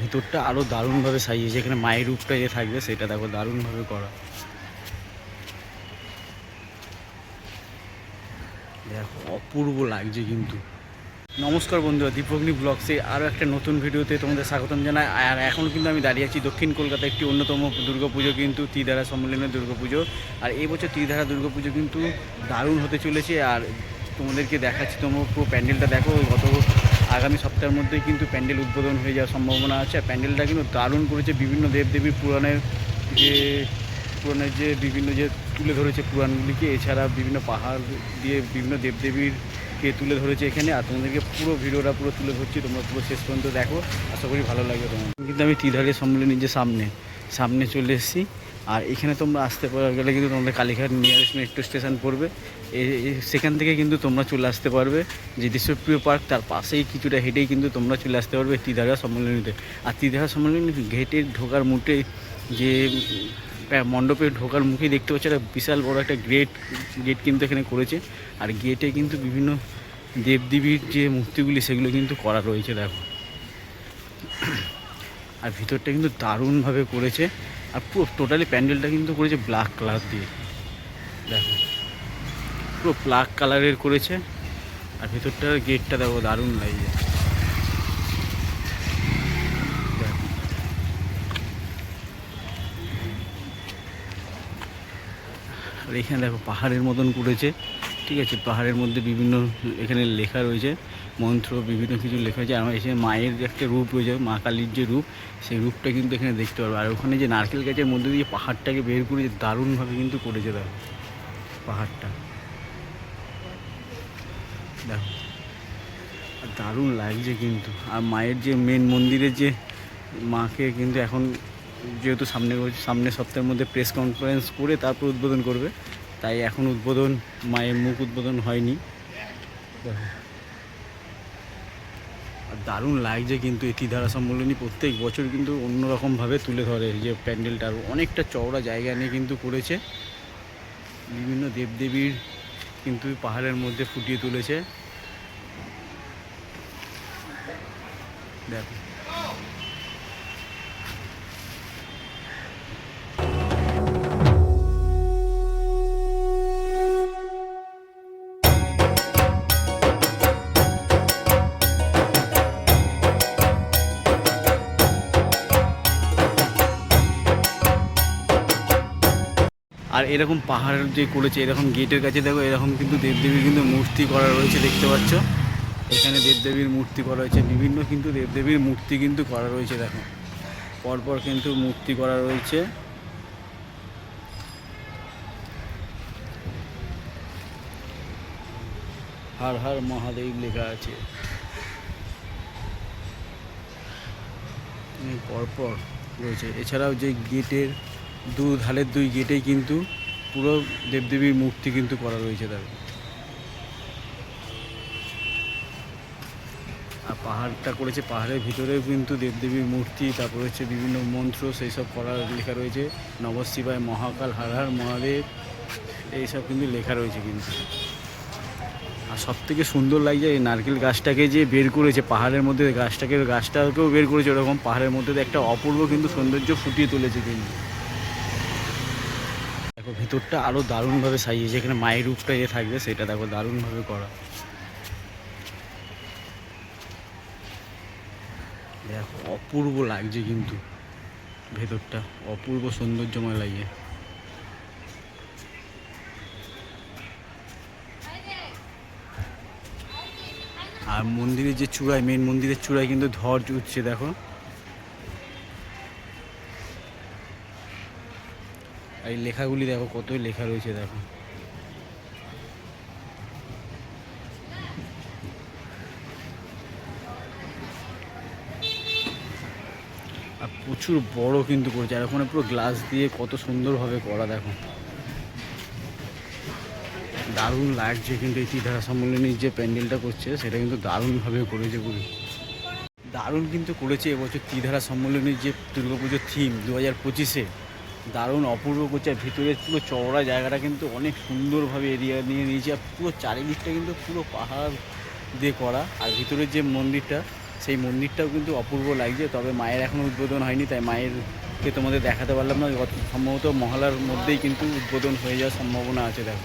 ভিতরটা আরও দারুণভাবে সাজিয়েছে এখানে মায়ের রূপটা যে থাকবে সেটা দেখো, দারুণভাবে করা। দেখো, অপূর্ব লাগছে কিন্তু। নমস্কার বন্ধুরা, দীপগ্নি ব্লগসে আরও একটা নতুন ভিডিওতে তোমাদের স্বাগতম জানাই। আর এখন কিন্তু আমি দাঁড়িয়ে আছি দক্ষিণ কলকাতা একটি অন্যতম দুর্গাপুজো কিন্তু ত্রিধারা সম্মেলনের দুর্গাপুজো আর এই বছর ত্রিধারা দুর্গাপুজো কিন্তু দারুণ হতে চলেছে। আর তোমাদেরকে দেখাচ্ছি, তোমরা পুরো প্যান্ডেলটা দেখো, গত আগামী সপ্তাহের মধ্যেই কিন্তু প্যান্ডেল উদ্বোধন হয়ে যাওয়ার সম্ভাবনা আছে। আর প্যান্ডেলটা কিন্তু দারুণ করেছে। বিভিন্ন দেবদেবীর পুরাণের যে পুরাণের যে বিভিন্ন যে তুলে ধরেছে পুরাণগুলিকে, এছাড়া বিভিন্ন পাহাড় দিয়ে বিভিন্ন দেবদেবীর কে তুলে ধরেছে এখানে। আর তোমাদেরকে পুরো ভিডিওটা পুরো তুলে ধরছি। তোমরা পুরো শেষ পর্যন্ত দেখো। আশা করি ভালো লাগবে তোমার কিন্তু আমি ত্রিধারী সম্মেলনের যে সামনে সামনে চলে এসেছি। আর এখানে তোমরা আসতে গেলে কিন্তু তোমাদের কালীঘাট নিয়ারেস্ট মেট্রো স্টেশন পড়বে। সেখান থেকে কিন্তু তোমরা চলে আসতে পারবে। যে দেশপ্রিয় পার্ক তার পাশেই কিছুটা হেঁটেই কিন্তু তোমরা চলে আসতে পারবে ত্রিধারা সম্মেলনীতে। আর ত্রিধারা সম্মেলনী গেটে ঢোকার মুটে যে মণ্ডপে ঢোকার মুখেই দেখতে পাচ্ছি একটা বিশাল বড় একটা গেট গেট কিন্তু এখানে করেছে। আর গেটে কিন্তু বিভিন্ন দেবদেবীর যে মূর্তিগুলি, সেগুলো কিন্তু করা রয়েছে, দেখো। আর ভিতরটা কিন্তু দারুণভাবে করেছে। আর পুরো টোটালি প্যান্ডেলটা কিন্তু করেছে ব্ল্যাক কালার দিয়ে। দেখো, পুরো ব্ল্যাক কালারের করেছে। আর ভিতরটার গেটটা দেখো, দারুণ লাগছে। আর এখানে দেখো, পাহাড়ের মতন করেছে। ঠিক আছে, পাহাড়ের মধ্যে বিভিন্ন এখানে লেখা রয়েছে। মন্ত্র, বিভিন্ন কিছু লেখা হয়েছে আমার এসে মায়ের যে একটা রূপ রয়েছে, মা কালীর যে রূপ, সেই রূপটা কিন্তু এখানে দেখতে পারব। আর ওখানে যে নারকেল গাছের মধ্যে দিয়ে পাহাড়টাকে বের করে দারুণভাবে কিন্তু করেছে দেখো, পাহাড়টা। দেখো দারুণ লাগছে কিন্তু। আর মায়ের যে মেন মন্দিরের যে মাকে কিন্তু এখন যেহেতু সামনে সামনে সপ্তাহের মধ্যে প্রেস কনফারেন্স করে তারপর উদ্বোধন করবে। তাই এখন উদ্বোধন, মায়ের মুখ উদ্বোধন হয়নি। দেখো। আর দারুণ লাগছে কিন্তু এই ধারা সম্মেলনী প্রত্যেক বছর কিন্তু অন্যরকমভাবে তুলে ধরে। যে প্যান্ডেলটা অনেকটা চওড়া জায়গা নিয়ে কিন্তু করেছে। বিভিন্ন দেবদেবীর কিন্তু পাহাড়ের মধ্যে ফুটিয়ে তুলেছে। দেখো। আর এরকম পাহাড়ের যে করেছে, এরকম গেটের কাছে দেখো, এরকম কিন্তু দেবদেবীর কিন্তু মূর্তি করা রয়েছে, দেখতে পাচ্ছ? এখানে দেবদেবীর মূর্তি করা হয়েছে বিভিন্ন কিন্তু দেবদেবীর মূর্তি কিন্তু করা রয়েছে, দেখো। পরপর কিন্তু মূর্তি করা রয়েছে। হার হার মহাদেব লেখা আছে। পরপর রয়েছে। এছাড়াও যে গেটের দু ধারের দুই গেটেই কিন্তু পুরো দেবদেবীর মূর্তি কিন্তু করা রয়েছে তার। আর পাহাড়টা করেছে, পাহাড়ের ভিতরেও কিন্তু দেবদেবীর মূর্তি, তারপর হচ্ছে বিভিন্ন মন্ত্র সেই সব করা লেখা রয়েছে। নব শিবায় মহাকাল, হার হার মহাদেব, এইসব কিন্তু লেখা রয়েছে কিন্তু। আর সব থেকে সুন্দর লাগছে এই নারকেল গাছটাকে যে বের করেছে, পাহাড়ের মধ্যে গাছটাকে, গাছটাকেও বের করেছে ওরকম, পাহাড়ের মধ্যে একটা অপূর্ব কিন্তু সৌন্দর্য ফুটিয়ে তুলেছে কিন্তু। ভিতরটা আরও দারুণভাবে সাজিয়েছে এখানে মায়ের রূপটা যে থাকবে, সেটা দেখো দারুণভাবে করা। দেখো, অপূর্ব লাগছে কিন্তু ভেতরটা, অপূর্ব সৌন্দর্যময় লাগে আর মন্দিরের যে চূড়ায় মেন মন্দিরের চূড়ায় কিন্তু ধর উঠছে, দেখো। এই লেখাগুলি দেখো, কতই লেখা রয়েছে দেখো। আর প্রচুর বড় কিন্তু করেছে, আর ওখানে পুরো গ্লাস দিয়ে কত সুন্দরভাবে করা দেখো। দারুণ লাগছে কিন্তু এই ত্রিধারা সম্মেলনীর যে প্যান্ডেলটা করছে, সেটা কিন্তু দারুণভাবে করেছে পুরো। দারুণ কিন্তু করেছে এবছর ত্রিধারা সম্মেলনীর যে দুর্গাপুজোর থিম দু হাজার পঁচিশে। দারুণ অপূর্ব করছে। আর ভিতরের পুরো চওড়া জায়গাটা কিন্তু অনেক সুন্দরভাবে এরিয়া নিয়ে নিয়েছে। আর পুরো চারিদিকটা কিন্তু পুরো পাহাড় দিয়ে করা। আর ভিতরের যে মন্দিরটা, সেই মন্দিরটাও কিন্তু অপূর্ব লাগছে। তবে মায়ের এখনও উদ্বোধন হয়নি, তাই মায়েরকে তোমাদের দেখাতে পারলাম না। সম্ভবত মহলার মধ্যেই কিন্তু উদ্বোধন হয়ে যাওয়ার সম্ভাবনা আছে, দেখো।